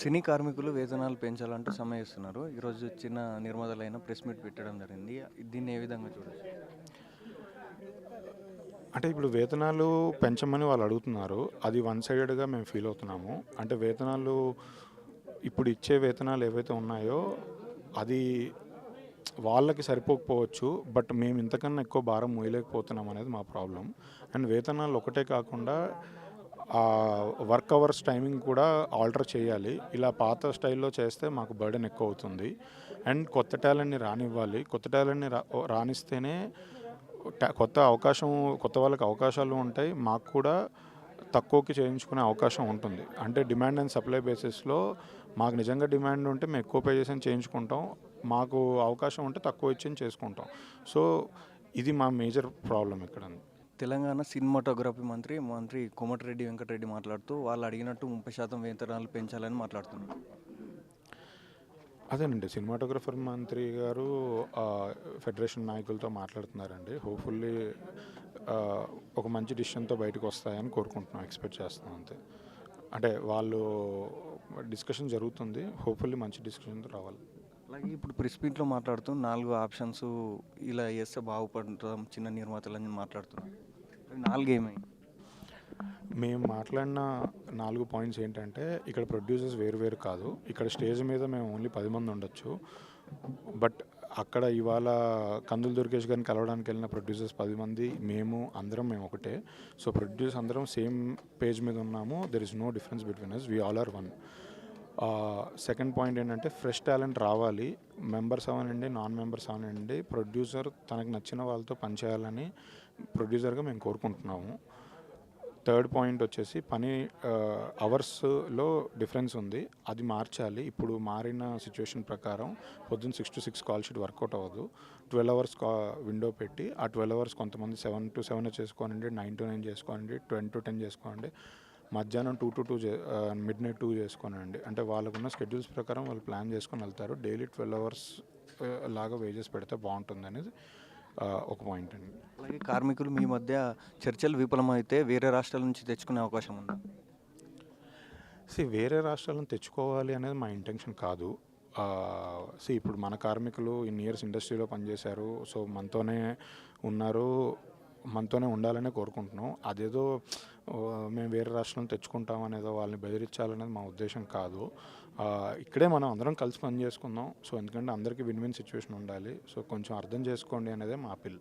సినీ కార్మికులు వేతనాలు పెంచాలంటూ సమ్మె చేస్తున్నారు. ఈరోజు చిన్న నిర్మదలైన ప్రెస్ మీట్ పెట్టడం జరిగింది. దీన్ని ఏ విధంగా చూడొచ్చు? అంటే ఇప్పుడు వేతనాలు పెంచమని వాళ్ళు అడుగుతున్నారు. అది వన్ సైడెడ్గా మేము ఫీల్ అవుతున్నాము. అంటే వేతనాలు ఇప్పుడు ఇచ్చే వేతనాలు ఏవైతే ఉన్నాయో అది వాళ్ళకి సరిపోకపోవచ్చు. బట్ మేము ఇంతకన్నా ఎక్కువ భారం మోయలేకపోతున్నాం అనేది మా ప్రాబ్లం. అండ్ వేతనాలు ఒకటే కాకుండా ఆ వర్క్ అవర్స్ టైమింగ్ కూడా ఆల్టర్ చేయాలి. ఇలా పాత స్టైల్లో చేస్తే మాకు బర్డెన్ ఎక్కువ అవుతుంది అండ్ కొత్త టాలెంట్ని రానివ్వాలి. కొత్త టాలెంట్ని రా రానిస్తేనే కొత్త అవకాశం కొత్త వాళ్ళకి అవకాశాలు ఉంటాయి. మాకు కూడా తక్కువకి చేయించుకునే అవకాశం ఉంటుంది. అంటే డిమాండ్ అండ్ సప్లై బేసిస్లో మాకు నిజంగా డిమాండ్ ఉంటే మేము ఎక్కువ పే చేసి చేయించుకుంటాం. మాకు అవకాశం ఉంటే తక్కువ ఇచ్చి చేసుకుంటాం. సో ఇది మా మేజర్ ప్రాబ్లం ఇక్కడ తెలంగాణ సినిమాటోగ్రఫీ మంత్రి మంత్రి కోమటిరెడ్డి వెంకటరెడ్డి మాట్లాడుతూ వాళ్ళు అడిగినట్టు ముప్పై శాతం వేతనాలు పెంచాలని మాట్లాడుతున్నారు. అదేనండి సినిమాటోగ్రఫర్ మంత్రి గారు ఫెడరేషన్ నాయకులతో మాట్లాడుతున్నారండి. హోప్ఫుల్లీ ఒక మంచి డిసిషన్తో బయటకు వస్తాయని కోరుకుంటున్నాం ఎక్స్పెక్ట్ చేస్తున్నాం అంతే. అంటే వాళ్ళు డిస్కషన్ జరుగుతుంది హోప్ఫుల్లీ మంచి డిస్కషన్తో రావాలి. అలాగే ఇప్పుడు ప్రెస్ మీట్లో మాట్లాడుతూ నాలుగు ఆప్షన్స్ ఇలా చేస్తే బాగుపడతాం చిన్న నిర్మాతలని మాట్లాడుతున్నారు అవి నాలుగు ఏమైంది మేము మాట్లాడిన నాలుగు పాయింట్స్ ఏంటంటే ఇక్కడ ప్రొడ్యూసర్స్ వేరు వేరు కాదు. ఇక్కడ స్టేజ్ మీద మేము ఓన్లీ పది మంది ఉండొచ్చు. బట్ అక్కడ ఇవాళ కందులు దుర్గేష్ గారిని కలవడానికి వెళ్ళిన ప్రొడ్యూసర్స్ పది మంది మేము అందరం మేము ఒకటే. సో ప్రొడ్యూస్ అందరం సేమ్ పేజ్ మీద ఉన్నాము. There is no difference between us we all are one second point ఏంటంటే ఫ్రెష్ టాలెంట్ రావాలి. మెంబర్స్ అవనండి నాన్ మెంబర్స్ అవనండి. ప్రొడ్యూసర్ తనకు నచ్చిన వాళ్ళతో పనిచేయాలని ప్రొడ్యూసర్గా మేము కోరుకుంటున్నాము. థర్డ్ పాయింట్ వచ్చేసి పని అవర్స్లో డిఫరెన్స్ ఉంది. అది మార్చాలి. ఇప్పుడు మారిన సిచ్యువేషన్ ప్రకారం పొద్దున్న six to six call sheet workout అవ్వదు. ట్వెల్వ్ అవర్స్ విండో పెట్టి ఆ ట్వెల్వ్ అవర్స్ కొంతమంది సెవెన్ టు సెవెన్ చేసుకోనండి నైన్ టు నైన్ చేసుకోనండి టెన్ టు టెన్ చేసుకోండి మధ్యాహ్నం two to two midnight two చేసుకోనండి అంటే వాళ్ళకున్న స్కెడ్యూల్స్ ప్రకారం వాళ్ళు ప్లాన్ చేసుకొని వెళ్తారు. డైలీ ట్వెల్వ్ అవర్స్ లాగా వేజెస్ పెడితే బాగుంటుంది అనేది ఒక పాయింట్ అండి. అలాగే కార్మికులు మీ మధ్య చర్చలు విఫలమైతే వేరే రాష్ట్రాల నుంచి తెచ్చుకునే అవకాశం ఉందా? సి వేరే రాష్ట్రాలను తెచ్చుకోవాలి అనేది మా ఇంటెన్షన్ కాదు. సి ఇప్పుడు మన కార్మికులు ఇన్ని ఇయర్స్ ఇండస్ట్రీలో పనిచేశారు. సో మనతోనే ఉన్నారు. మనతోనే ఉండాలనే కోరుకుంటున్నాం. అదేదో మేము వేరే రాష్ట్రం తెచ్చుకుంటాం అనేదో వాళ్ళని బెదిరించాలనేది మా ఉద్దేశం కాదు. ఇక్కడే మనం అందరం కలిసి పని చేసుకుందాం. సో ఎందుకంటే అందరికీ విన్ విన్ సిచ్యువేషన్ ఉండాలి. సో కొంచెం అర్థం చేసుకోండి అనేదే మా అపిల్